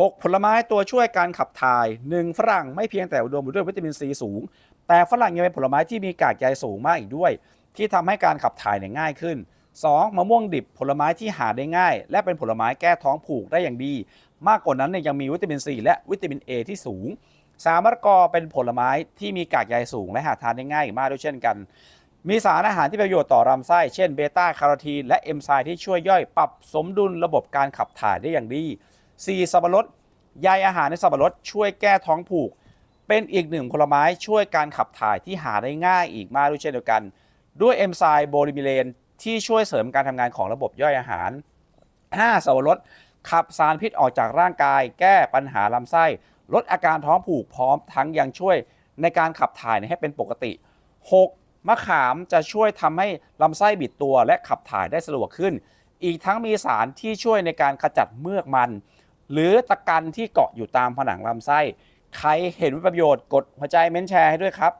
6 ผลไม้ตัวช่วยการขับถ่าย 1 ฝรั่งไม่เพียงแต่อุดมไปด้วยวิตามินซีสูง แต่ฝรั่งยังเป็นผลไม้ที่มีกากใยสูงมากอีกด้วย ที่ทำให้การขับถ่ายเนี่ยง่ายขึ้น 2. มะม่วงดิบผลไม้ที่หาได้ง่าย และเป็นผลไม้แก้ท้องผูกได้อย่างดี มากกว่านั้นเนี่ยยังมีวิตามินซีและวิตามิน A ที่สูงสามมะละกอเป็นผลไม้ที่มีกากใยสูงและหาทานได้ง่ายมากด้วยเช่นกัน มีสารอาหารที่ประโยชน์ต่อลำไส้ เช่นเบต้าคโรทีนและเอนไซม์ที่ช่วยย่อยปรับสมดุลระบบการขับถ่ายได้อย่างดี 4. สับปะรดใยอาหารในสับปะรดช่วยแก้ท้องผูก เป็นอีกหนึ่งผลไม้ช่วยการขับถ่ายที่หาได้ง่ายอีกมากด้วยเช่นเดียวกัน ด้วยเอนไซม์โบลิมิเลนที่ช่วยเสริมการทำงานของระบบย่อยอาหาร 5. สับปะรดขับสารพิษออกจากร่างกาย แก้ปัญหาลำไส้ ลดอาการท้องผูกพร้อมทั้งยังช่วยในการขับถ่ายให้เป็นปกติ 6. มะขามจะช่วยทำให้ลำไส้บิดตัวและขับถ่ายได้สะดวกขึ้น อีกทั้งมีสารที่ช่วยในการขจัดเมือกมัน หรือตะกันที่เกาะอยู่ตามผนังลำไส้ ใครเห็นประโยชน์กดหัวใจเม้นแชร์ให้ด้วยครับ